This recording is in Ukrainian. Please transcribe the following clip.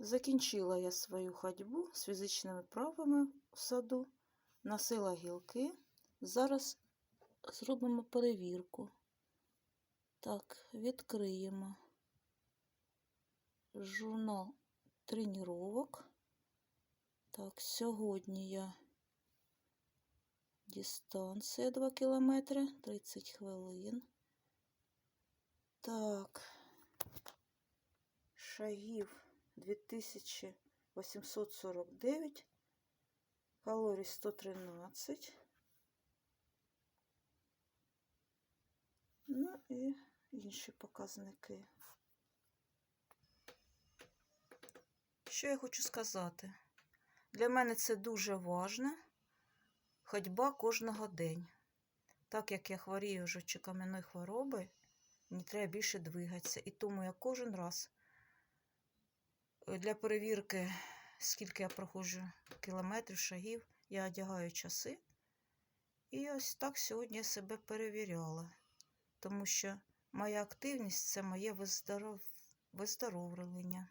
Закінчила я свою ходьбу з фізичними правами в саду, носила гілки. Зараз зробимо перевірку. Так, відкриємо журнал тренувок. Так, сьогодні я дистанція 2 кілометри, 30 хвилин. Так, шагів 2849, калорій 113. Ну і інші показники. Що я хочу сказати? Для мене це дуже важно. Ходьба кожного день. Так як я хворію вже чи кам'яною хворобою, мені треба більше двигатися. І тому я кожен раз для перевірки, скільки я проходжу кілометрів, шагів, я одягаю часи. І ось так сьогодні я себе перевіряла. Тому що моя активність це моє виздоров... виздоровлення.